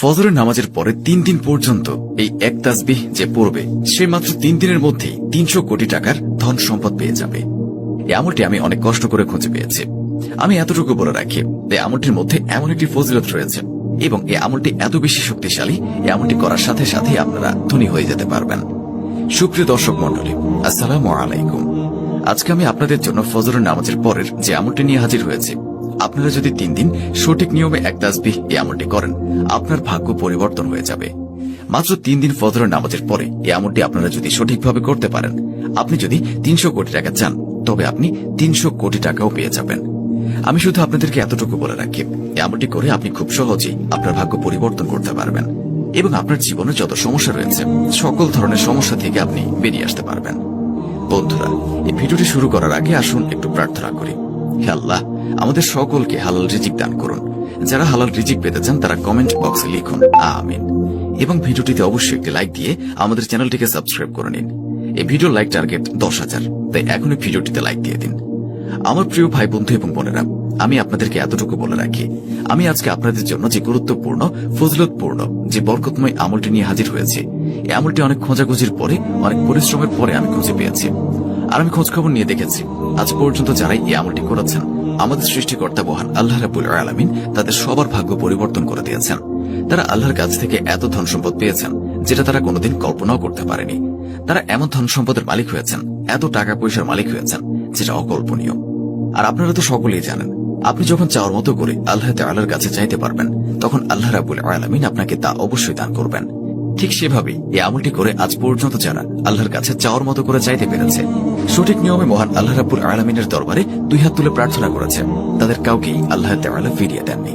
ফজরের নামাজের পরে তিন দিন পর্যন্ত এই এক তাসবিহ যে পড়বে, সে মাত্র তিন দিনের মধ্যেই তিনশো কোটি টাকার ধন সম্পদ পেয়ে যাবে। এই আমলটি আমি অনেক কষ্ট করে খুঁজে পেয়েছি। আমি এতটুকু বলে রাখি এই আমলটির মধ্যে এমন একটি ফজিলত রয়েছে এবং এই আমলটি এত বেশি শক্তিশালী, এই আমলটি করার সাথে সাথে আপনারা ধনী হয়ে যেতে পারবেন। সুপ্রিয় দর্শক মন্ডলী আসসালামু আলাইকুম। আজকে আমি আপনাদের জন্য ফজরের নামাজের পরের যে আমলটি নিয়ে হাজির হয়েছে আপনারা যদি তিন দিন সঠিক নিয়মে এক তাসবিহ এ আমলটি করেন, আপনার ভাগ্য পরিবর্তন হয়ে যাবে। মাত্র তিন দিন ফজরের নামাজের পরে এই আমলটি আপনারা যদি সঠিকভাবে করতে পারেন, আপনি যদি তিনশো কোটি টাকা চান, তবে আপনি তিনশো কোটি টাকাও পেয়ে যাবেন। আমি শুধু আপনাদেরকে এতটুকু বলে রাখি এই আমলটি করে আপনি খুব সহজেই আপনার ভাগ্য পরিবর্তন করতে পারবেন এবং আপনার জীবনে যত সমস্যা রয়েছে, সকল ধরনের সমস্যা থেকে আপনি বেরিয়ে আসতে পারবেন। বন্ধুরা, এই ভিডিওটি শুরু করার আগে আসুন একটু প্রার্থনা করি। হে আল্লাহ, আমাদের সকলকে হালাল রিজিক দান করুন। যারা হালাল রিজিক পেতে চান, তারা কমেন্ট বক্সে লিখুন, আমিন। এবং ভিডিওটিতে অবশ্যই একটি লাইক দিয়ে আমাদের চ্যানেলটিকে সাবস্ক্রাইব করে নিন। এই ভিডিও লাইক টার্গেট দশ হাজার, তাই এখনই ভিডিওটিতে লাইক দিয়ে দিন। আমার প্রিয় ভাই, বন্ধু এবং বোনেরা, আমি আপনাদেরকে এতটুকু বলে রাখি, আমি আজকে আপনাদের জন্য যে গুরুত্বপূর্ণ, ফজলতপূর্ণ যে বরকতময় আমলটি নিয়ে হাজির হয়েছে, এই আমলটি অনেক খোঁজাখুঁজির পরে, অনেক পরিশ্রমের পরে আমি খুঁজে পেয়েছি। আর আমি খোঁজখবর নিয়ে দেখেছি। আজ পর্যন্ত যারাই এই আমলটি করেছেন, আমাদের সৃষ্টিকর্তা মহান আল্লাহ রাবুল আলমিন তাদের সবার ভাগ্য পরিবর্তন করে দিয়েছেন। তারা আল্লাহর কাছ থেকে এত ধন সম্পদ পেয়েছেন, যেটা তারা কোনোদিন কল্পনাও করতে পারেনি। তারা এমন ধন সম্পদের মালিক হয়েছেন, এত টাকা পয়সার মালিক হয়েছেন, যেটা অকল্পনীয়। আর আপনারা তো সকলেই জানেন, আপনি যখন চাওয়ার মতো করে আল্লাহ তাল্লাহর কাছে চাইতে পারবেন, তখন আল্লাহ রাবুল আলমিন আপনাকে তা অবশ্যই দান করবেন। ঠিক সেভাবেই এই আমলটি করে আজ পর্যন্ত যারা আল্লাহর কাছে চাওয়ার মতো করে চাইতে পেরেছে। সঠিক নিয়মে মহান আল্লাহ রাবুল আলমিনের দরবারে দুই হাত তুলে প্রার্থনা করেছে তাদের কাউকেই আল্লাহ তাল্লাহ ফিরিয়ে দেননি।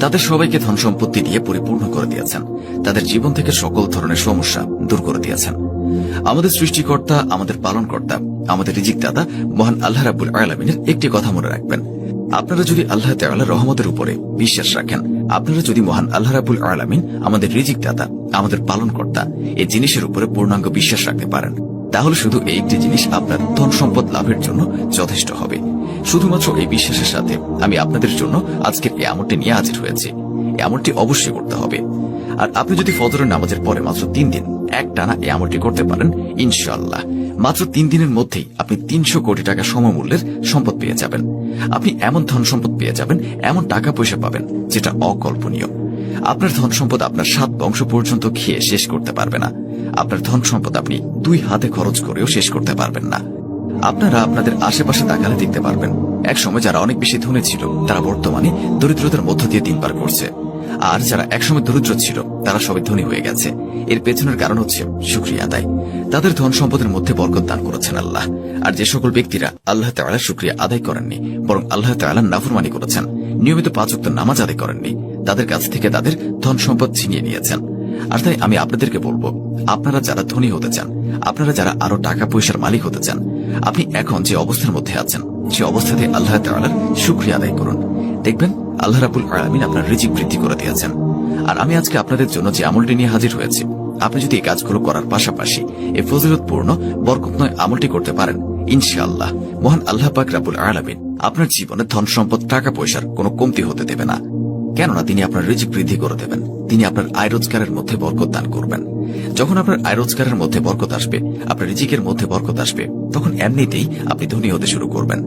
তাদের সবাইকে ধন সম্পত্তি দিয়ে পরিপূর্ণ করে দিয়েছেন। তাদের জীবন থেকে সকল ধরনের সমস্যা দূর করে দিয়েছেন। আমাদের সৃষ্টিকর্তা, আমাদের পালনকর্তা, আমাদের রিজিক দাদা মহান আল্লাহ রাবুল আলমিনের একটি কথা মনে রাখবেন। আপনারা যদি আল্লাহ তাল্লাহ রহমতের উপরে বিশ্বাস রাখেন, আপনারা যদি মহান আল্লাহ রাবুল আলমিন আমাদের রিজিক দাতা আমাদের পালনকর্তা এই জিনিসের উপরে পূর্ণাঙ্গ বিশ্বাস রাখতে পারেন। তাহলে শুধু এই একটি জিনিস আপনার ধন সম্পদ লাভের জন্য যথেষ্ট হবে। শুধুমাত্র এই বিশ্বাসের সাথে আমি আপনাদের জন্য আজকের এই আমলটি নিয়ে হাজির হয়েছি। এই আমলটি অবশ্যই করতে হবে। আর আপনি যদি ফজরের নামাজের পরে মাত্র তিন দিন এক টানা এই আমলটি করতে পারেন ইনশাল্লাহ মাত্র তিন দিনের মধ্যেই আপনি তিনশো কোটি টাকা সমমূল্যের সম্পদ পেয়ে যাবেন। আপনি এমন ধন সম্পদ পেয়ে যাবেন, এমন টাকা পয়সা পাবেন, যেটা অকল্পনীয়। আপনার ধন সম্পদ আপনার সাত বংশ পর্যন্ত খেয়ে শেষ করতে পারবে না। আপনার ধন সম্পদ আপনি দুই হাতে খরচ করেও শেষ করতে পারবেন না। আপনারা আপনাদের আশেপাশে তাকালে দেখতে পারবেন, এক সময় যারা অনেক বেশি ধনী ছিল, তারা বর্তমানে দরিদ্রতার মধ্য দিয়ে দিন পার করছে। আর যারা একসময় দরিদ্র ছিল, তারা সবাই ধনী হয়ে গেছে। এর পেছনের কারণ হচ্ছে সুক্রিয়া আদায়। তাদের ধন সম্পদের মধ্যে বরকত দান করেছেন আল্লাহ। আর যে সকল ব্যক্তিরা আল্লাহ তাআলার সুক্রিয়া আদায় করেননি, বরং আল্লাহ তাআলার নাফরমানি করেছেন, নিয়মিত পাঁচ নামাজ আদায় করেননি তাদের কাছ থেকে তাদের ধন সম্পদ ছিনিয়ে নিয়েছেন। আর তাই আমি আপনাদেরকে বলব, আপনারা যারা ধনী হতে চান, আপনারা যারা আরও টাকা পয়সার মালিক হতে চান, আপনি এখন যে অবস্থার মধ্যে আছেন, সে অবস্থাতে আল্লাহ তাআলার শুক্রিয়া আদায় করুন। দেখবেন আল্লাহ রাবুল আলমিন আপনার রিজিক বৃদ্ধি করে দিয়েছেন। আর আমি আজকে আপনাদের জন্য যে আমলটি নিয়ে হাজির হয়েছি, আপনি যদি এই কাজগুলো করার পাশাপাশি এই ফজিলতপূর্ণ, বরকতময় আমলটি করতে পারেন, ইনশাআল্লাহ। মহান আল্লাহ পাক রাবুল আলমিন আপনার জীবনে ধন সম্পদ, টাকা পয়সার কোনো কমতি হতে দেবে না। কেননা তিনি আপনার রিজিক বৃদ্ধি করে দেবেন। তিনি আপনার আয় রোজগারের মধ্যে বরকত দান করবেন। যখন আপনার আয় রোজগারের মধ্যে বরকত আসবে, আপনার রিজিকের মধ্যে বরকত আসবে, তখন এমনিতেই আপনি ধনী হতে শুরু করবেন।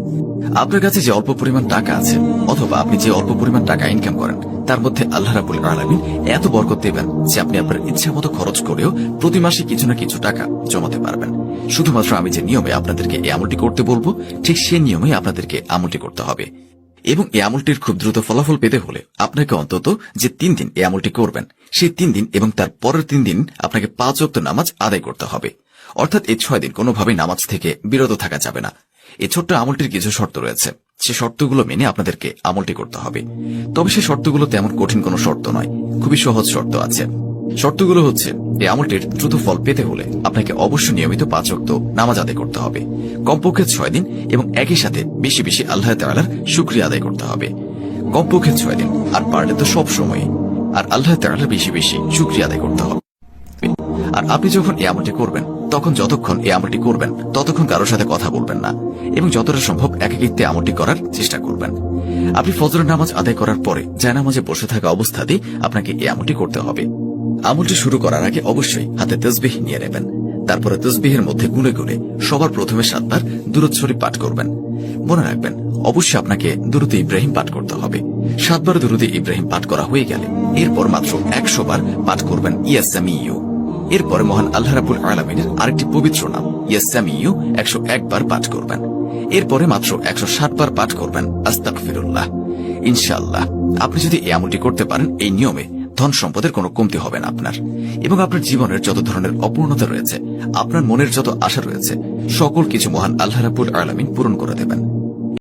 আপনার কাছে যে অল্প পরিমাণ টাকা আছে, অথবা আপনি যে অল্প পরিমাণ টাকা ইনকাম করেন, তার মধ্যে আল্লাহ রাবুল আলমিন এত বরকত দেবেন যে আপনি আপনার ইচ্ছা মতো খরচ করেও প্রতি মাসে কিছু না কিছু টাকা জমাতে পারবেন। শুধুমাত্র আমি যে নিয়মে আপনাদেরকে এই আমলটি করতে বলব, ঠিক সেই নিয়মে আপনাদেরকে আমলটি করতে হবে। এবং এই আমলটির খুব দ্রুত ফলাফল পেতে হলে আপনাকে অন্তত যে তিন দিন এই আমলটি করবেন, সেই তিন দিন এবং তার পরের তিন দিন আপনাকে পাঁচ অক্ত নামাজ আদায় করতে হবে। অর্থাৎ এই ছয় দিন কোনোভাবেই নামাজ থেকে বিরত থাকা যাবে না। এই ছোট্ট আমলটির কিছু শর্ত রয়েছে। সে শর্তগুলো মেনে আপনাদেরকে আমলটি করতে হবে। তবে সে শর্তগুলো তেমন কঠিন কোনো শর্ত নয়। খুবই সহজ শর্ত আছে। শর্তগুলো হচ্ছে, এই আমলটির দ্রুত ফল পেতে হলে আপনাকে অবশ্যই নিয়মিত পাঁচ অক্ত নামাজ আদায় করতে হবে। কমপক্ষে ছয় দিন এবং একই সাথে বেশি বেশি আল্লাহ তাআলার শুক্রিয়া আদায় করতে হবে। কমপক্ষে ছয় দিন, আর পারলে তো সব সময়। আর আল্লাহ তাআলার বেশি বেশি শুক্রিয়া আদায় করতে হবে। আর আপনি যখন এই আমলটি করবেন, তখন যতক্ষণ এই আমলটি করবেন, ততক্ষণ কারোর সাথে কথা বলবেন না এবং যতটা সম্ভব একাকিত্বে আমলটি করার চেষ্টা করবেন। আপনি ফজরের নামাজ আদায় করার পরে জায়নামাজে বসে থাকা অবস্থাতেই আপনাকে এই আমলটি করতে হবে। আমলটি শুরু করার আগে অবশ্যই হাতে তসবিহ নিয়ে নেবেন। তারপরে তসবিহের মধ্যে গুনে গুনে সবার প্রথমে সাতবার দূরত শরীফ পাঠ করবেন। মনে রাখবেন, অবশ্যই আপনাকে দুরুদে ইব্রাহিম পাঠ করতে হবে। সাতবার দুরুদে ইব্রাহিম পাঠ করা হয়ে গেলে এরপর মাত্র একশো বার পাঠ করবেন ইয়াসামিউ এরপরে মহান আল্লাহ রাবুল আলমিনের আরেকটি পবিত্র নাম ইয়াসামিউ একশো একবার পাঠ করবেন। এরপরে মাত্র একশো ষাট বার পাঠ করবেন আস্তাক ফিরুল্লাহ ইনশাআল্লাহ, আপনি যদি এই আমলটি করতে পারেন, এই নিয়মে ধন সম্পদের কোনো কমতি হবে না আপনার। এবং আপনার জীবনের যত ধরনের অপূর্ণতা রয়েছে, আপনার মনের যত আশা রয়েছে, সকল কিছু মহান আল্লাহ রাবুল আলমিন পূরণ করে দেবেন।